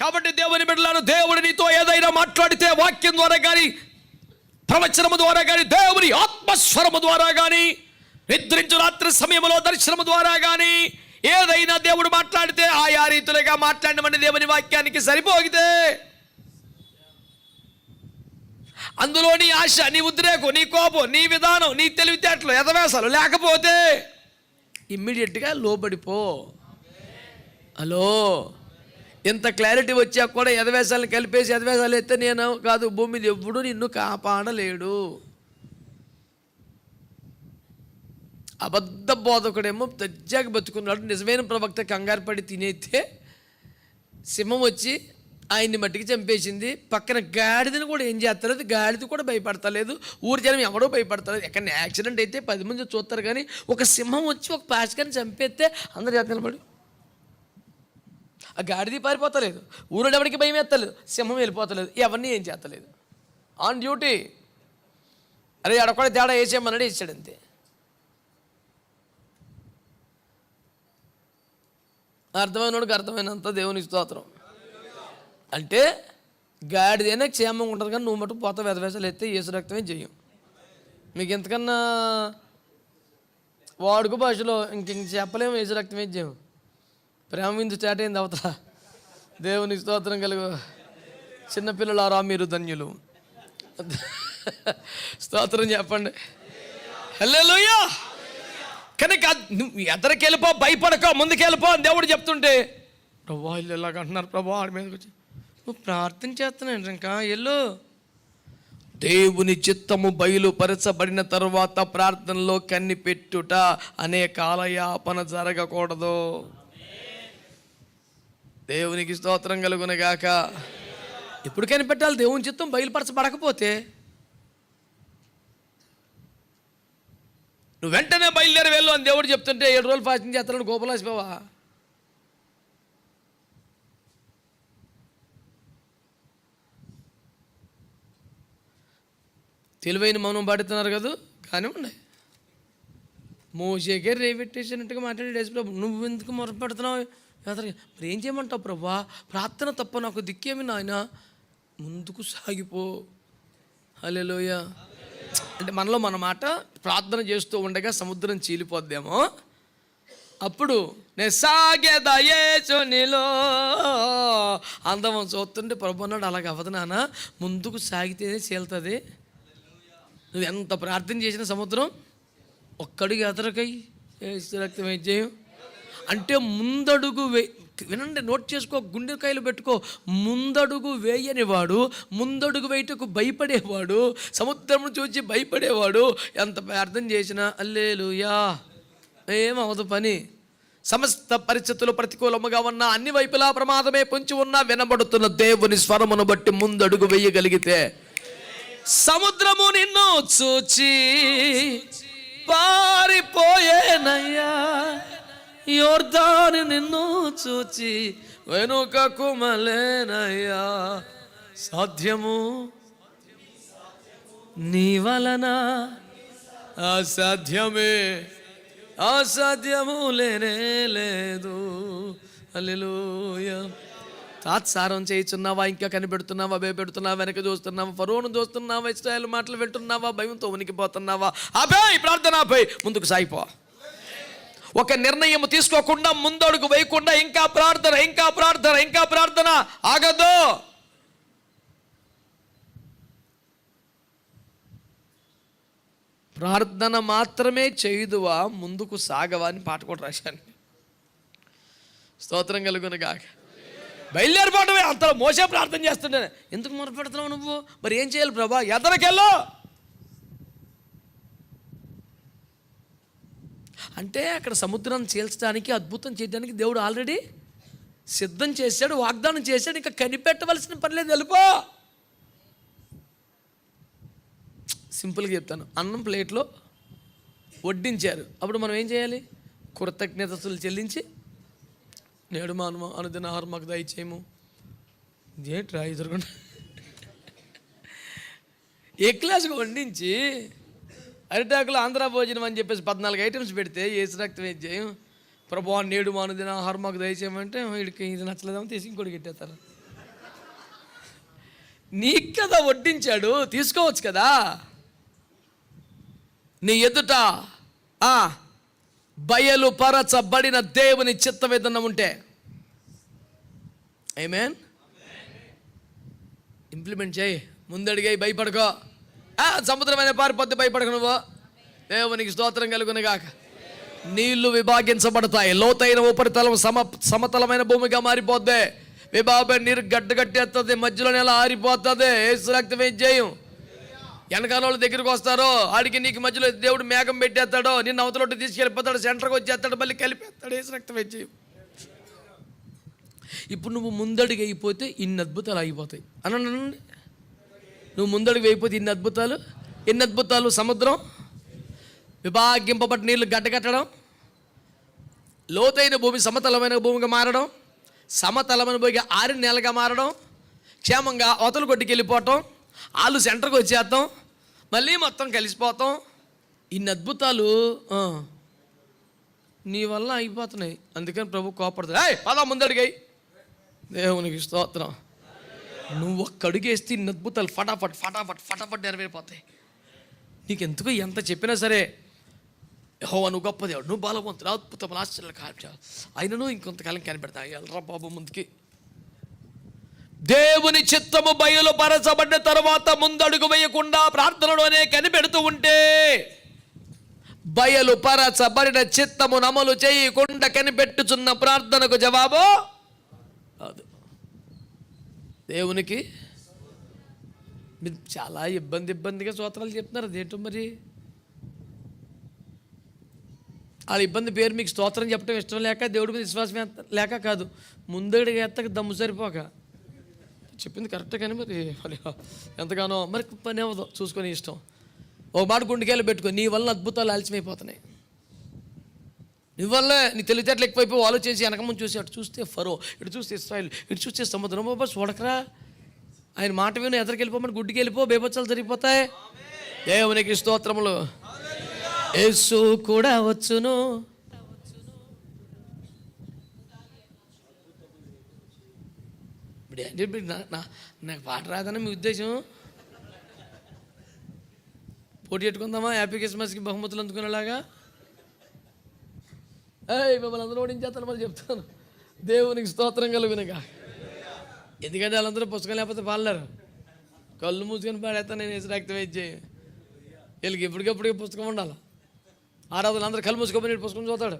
కాబట్టి దేవుని బిడ్డలారు దేవుడు నీతో ఏదైనా మాట్లాడితే వాక్యం ద్వారా కానీ ప్రవచనము ద్వారా కానీ దేవుని ఆత్మస్వరము ద్వారా కానీ నిద్రించు రాత్రి సమయంలో దర్శనము ద్వారా కానీ ఏదైనా దేవుడు మాట్లాడితే ఆయా రీతులుగా మాట్లాడమని దేవుని వాక్యానికి సరిపోగితే. అందులో నీ ఆశ నీ ఉద్రేకం నీ కోపం నీ విధానం నీ తెలివితేటలు ఎదవేశాలు లేకపోతే ఇమ్మీడియట్గా లోబడిపో. హలో? ఇంత క్లారిటీ వచ్చాక కూడా ఎదవేశాలను కలిపేసి ఎదవేశాలు ఎత్తే నేను కాదు భూమి మీద ఎప్పుడు నిన్ను కాపాడలేడు. అబద్ధ బోధకుడేమో దజ్జాగా బతుకున్నాడు నిజమైన ప్రవక్త కంగారు పడి తినైతే సింహం వచ్చి ఆయన్ని మట్టికి చంపేసింది. పక్కన గాడిదని కూడా ఏం చేస్తలేదు గాడిద కూడా భయపడతలేదు ఊరి జనం ఎవడో భయపడతలేదు. ఎక్కడ యాక్సిడెంట్ అయితే పది మంది చూస్తారు కానీ ఒక సింహం వచ్చి ఒక పాచికని చంపేస్తే అందరు చేత నిలబడి ఆ గాడిది పారిపోతలేదు. ఊరు ఎవరికి భయం ఎత్తలేదు సింహం వెళ్ళిపోతలేదు. ఎవరిని ఏం చేస్తలేదు. ఆన్ డ్యూటీ అరే అడొక్కడ తేడా వేసేయమన్నాడు వేసాడు అంతే అర్థమైనోడికి అర్థమైనంత దేవుని స్తోత్రం. అంటే గాడిదైనా క్షేమంగా ఉంటుంది కానీ నువ్వు మటుకు పోత వెదవేసాలు ఎత్తే యేసు రక్తమే చెయ్యం మీకు ఎంతకన్నా వాడుక భాషలో ఇంక చెప్పలేము ఏసు రక్తమే చెయ్యం ప్రేమ విందు స్టార్ట్ అయింది అవతల? దేవుని స్తోత్రం కలుగు. చిన్నపిల్లలారా మీరు ధన్యులు. స్తోత్రం చెప్పండి. హల్లెలూయా! కనుక నువ్వు ఎదరికి వెళ్ళిపో భయపడక ముందుకెళ్ళిపో అని దేవుడు చెప్తుంటే ప్రభా ఇల్లు ఇలాగ అంటున్నారు ప్రభా? వాడి మీదకి వచ్చి నువ్వు ప్రార్థన చేస్తున్నాను ఇంకా? ఎల్లు దేవుని చిత్తము బయలుపరచబడిన తరువాత ప్రార్థనలో కన్ని పెట్టుట అనే కాలయాపన జరగకూడదు. దేవునికి స్తోత్రం కలుగునగాక ఎప్పుడు కనిపెట్టాలి? దేవుని చిత్తం బయలుపరచబడకపోతే. నువ్వు వెంటనే బయలుదేరి వెళ్ళు అని దేవుడు చెప్తుంటే ఏడు రోజులు ఫాస్టింగ్ చేస్తాను గోపలాసిపోవా తెలివైన మౌనం పాడుతున్నారు కదా? కానివ్వండి మోసేకే రేపెట్టేసినట్టుగా మాట్లాడే డేస్ నువ్వు ఎందుకు మొరపెడుతున్నావు? ఎదరికి మరి ఏం చేయమంటావు ప్రభా? ప్రార్థన తప్ప నాకు దిక్కేమి నాయన. ముందుకు సాగిపో. హలోయ అంటే మనలో మన మాట ప్రార్థన చేస్తూ ఉండగా సముద్రం చీలిపోద్దేమో. అప్పుడు నేను సాగేదా నీలో అందం చూస్తుంటే ప్రభు అన్నాడు అలాగ అవ్వదు నాన్న. ముందుకు సాగితేనే చీలుతుంది. నువ్వు ఎంత ప్రార్థన చేసిన సముద్రం ఒక్కడికి ఎదరకై రక్తం చేయం అంటే ముందడుగు వే వినండి నోట్ చేసుకో గుండెకాయలు పెట్టుకో. ముందడుగు వేయనివాడు ముందడుగు వేయటకు భయపడేవాడు సముద్రం చూసి భయపడేవాడు ఎంత ప్రార్థన చేసినా అల్లేలుయా ఏమవదు పని. సమస్త పరిస్థితులు ప్రతికూలముగా ఉన్న అన్ని వైపులా ప్రమాదమే పొంచి ఉన్నా వినబడుతున్న దేవుని స్వరమును బట్టి ముందడుగు వేయగలిగితే సముద్రము నిన్ను చూచి పారిపోయేనయ్యా. యోర్ధాని నిన్ను చూచి వెనుకకు మలేనయ్యా సాధ్యము నీ వలన అసాధ్యమే అసాధ్యము లేనే లేదు అల్లెలూయ తాత్సారం చేయుచున్నావా? ఇంకా కనిపెడుతున్నావా? భయపెడుతున్నావా? వెనక చూస్తున్నావా? ఫరోను చూస్తున్నావా? ఇస్రాయల్ మాటలు వింటున్నావా? భయంతో ఉనికిపోతున్నావా? అభయ్ ప్రార్థన అభయ్ ముందుకు సాగిపో. ఒక నిర్ణయం తీసుకోకుండా ముందడుగు వేయకుండా ఇంకా ప్రార్థన ఇంకా ప్రార్థన ఇంకా ప్రార్థన ఆగదు. ప్రార్థన మాత్రమే చేయుదువా? ముందుకు సాగవా అని పాట కూడా రాశాను. స్తోత్రం కలుగునగాక. బయలుదేరిపోవడమే అంత మోసే ప్రార్థన చేస్తుండే ఎందుకు మొరపెడుతున్నావు నువ్వు? మరి ఏం చేయాలి ప్రభా? ఎదరికెళ్ళో. అంటే అక్కడ సముద్రాన్ని చీల్చడానికి అద్భుతం చేయడానికి దేవుడు ఆల్రెడీ సిద్ధం చేశాడు వాగ్దానం చేశాడు. ఇంకా కనిపెట్టవలసిన పని లేదు. వెళ్ళిపో సింపుల్గా చెప్తాను. అన్నం ప్లేట్లో వడ్డించారు. అప్పుడు మనం ఏం చేయాలి? కృతజ్ఞతలు చెల్లించి నేడు మానవ అనుదిన ఆహారం మాకు దయచేయము. ఇదేంట్రా ఎదురుకుండా? ఏ క్లాస్కి వండించి అరిటాకులు ఆంధ్ర భోజనం అని చెప్పేసి పద్నాలుగు ఐటమ్స్ పెడితే ఏసు రక్తం ఏం చేయం? ప్రభా నేడు మానుదిన ఆహారం మాకు దయచేయమంటే వీడికి ఇది నచ్చలేదేమో తీసి ఇంకోటి పెట్టేస్తారు నీకు కదా వడ్డించాడు తీసుకోవచ్చు కదా? నీ ఎదుట ఆ బయలు పరచబడిన దేవుని చిత్తవేదన ఏదన్నా ఉంటే. మీన్ ఇంప్లిమెంట్ చేయి. ముందడిగాయి భయపడకో. సముద్రమైన పారిపోతే భయపడకు నువ్వు. దేవునికి స్తోత్రం కలుగును గాక నీళ్ళు విభాగించబడతాయి. లోతైన ఉపరితలం సమ సమతలమైన భూమిగా మారిపోద్ది. విభాగం నీరు గడ్డగట్టేస్తుంది మధ్యలో నెల ఆరిపోతుంది. ఏసు రక్తం ఏం చేయం? వెనకాల వాళ్ళ దగ్గరికి వస్తారో. ఆడికి నీకు మధ్యలో దేవుడు మేఘం పెట్టేస్తాడో. నిన్ను అవతలొట్టు తీసుకెళ్ళిపోతాడు. సెంటర్కి వచ్చేస్తాడు. మళ్ళీ కలిపేస్తాడు. ఏసు రక్తం ఏం చేయం? ఇప్పుడు నువ్వు ముందడుగు అయిపోతే ఇన్ని అద్భుతాలు అయిపోతాయి అనండి. నువ్వు ముందడుగు అయిపోతే ఇన్ని అద్భుతాలు? ఎన్ని అద్భుతాలు సముద్రం? విభాగింపబట్టి నీళ్ళు గడ్డగట్టడం? లోతైన భూమి సమతలమైన భూమిగా మారడం? సమతలమైన భూమిగా ఆరిన నేలగా మారడం? క్షేమంగా అవతల కొట్టుకు వెళ్ళిపోవటం? వాళ్ళు సెంటర్కి వచ్చేస్తాం? మళ్ళీ మొత్తం కలిసిపోతాం? ఇన్ని అద్భుతాలు నీ వల్ల అయిపోతున్నాయి. అందుకని ప్రభు కోపడుతుంది ఏయ్ పదా ముందడిగాయి దేవునికి స్తోత్రం. నువ్వు ఒక్క అడుగేస్తే ఇన్ని అద్భుతాలు. ఫటాఫట్ ఫటాఫట్ ఫటాఫట్ నెరవేరిపోతాయి. నీకు ఎందుకు ఎంత చెప్పినా సరే హో నువ్వు గొప్ప దేవుడు నువ్వు బలవంతుడు అద్భుతం ఆశ్చర్యాలు కాల్చాలి అయినను ఇంకొంతకాలం కనిపెడతా ఎల్రా బాబు ముందుకి. దేవుని చిత్తము బయలుపరచబడిన తర్వాత ముందడుగు వేయకుండా ప్రార్థనలోనే కనిపెడుతూ ఉంటే బయలుపరచబడిన చిత్తము నమలు చేయకుండా కనిపెట్టుచున్న ప్రార్థనకు జవాబు కాదు. దేవునికి మీరు చాలా ఇబ్బంది ఇబ్బందిగా సూత్రాలు చెప్తున్నారు. అదేంటో మరి? వాళ్ళ ఇబ్బంది పేరు మీకు స్తోత్రం చెప్పడం ఇష్టం లేక దేవుడి మీద విశ్వాసం లేక కాదు. ముందడిగా ఎత్తక దమ్ము సరిపోక. చెప్పింది కరెక్ట్ కానీ మరి మరి ఎంతగానో మరి పని అవ్వదు. చూసుకొని ఇష్టం. ఒక మాట గుండెకాయలు పెట్టుకో. నీ వల్ల అద్భుతాలు ఆలస్యమైపోతున్నాయి. నీ వల్లే నీ తెలివితేటలు ఎక్కువైపోయి ఆలోచించి వెనక ముందు చూసి అటు చూస్తే ఫరో ఇటు చూస్తే ఇస్రాయిల్ ఇటు చూస్తే సముద్రం. బాబా చూడకరా. ఆయన మాట విను ఎదరికి వెళ్ళిపోమని గుడ్డికి వెళ్ళిపో బేబచ్చాలు జరిగిపోతాయి. దేవునికి స్తోత్రములు. యేసు కూడా వచ్చును. ఇప్పుడు ఏంటి నా- నాకు పాట రాదని మీ ఉద్దేశం? పోటీ పెట్టుకుందామా? హ్యాపీ క్రిస్మస్కి బహుమతులు అందుకునేలాగా? మిమ్మల్ని అందరూ ఓడించేస్తాను మళ్ళీ చెప్తాను. దేవునికి స్తోత్రం కలుగునగా. ఎందుకంటే వాళ్ళందరూ పుస్తకం లేకపోతే పాడలేరు కళ్ళు మూసుకొని పాడేస్తాను నేను వేసి రక్తం వేసి వీళ్ళకి ఇప్పటికప్పుడు పుస్తకం ఉండాలి. ఆరాధన అందరూ కళ్ళు మూసుకోమని పుస్తకం చూస్తాడు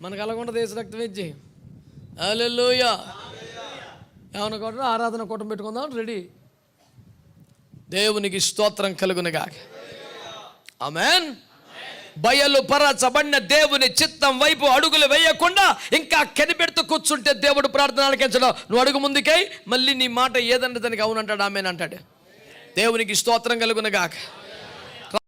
మనకు అలాగకుండా దేశ రక్తం వేసి చేయి. ఏమన్నా కొట్టడం ఆరాధన కూటం పెట్టుకుందాం రెడీ. దేవునికి స్తోత్రం కలుగునగా. ఆమెన్. బయలు పరచబడిన దేవుని చిత్తం వైపు అడుగులు వేయకుండా ఇంకా కనిపెడుతూ కూర్చుంటే దేవుడు ప్రార్థన ఆలకించడం నువ్వు అడుగు ముందుకై మళ్ళీ నీ మాట ఏదంటే దానికి అవునంటాడు ఆమెనంటాడు. దేవునికి స్తోత్రం కలుగునగాక.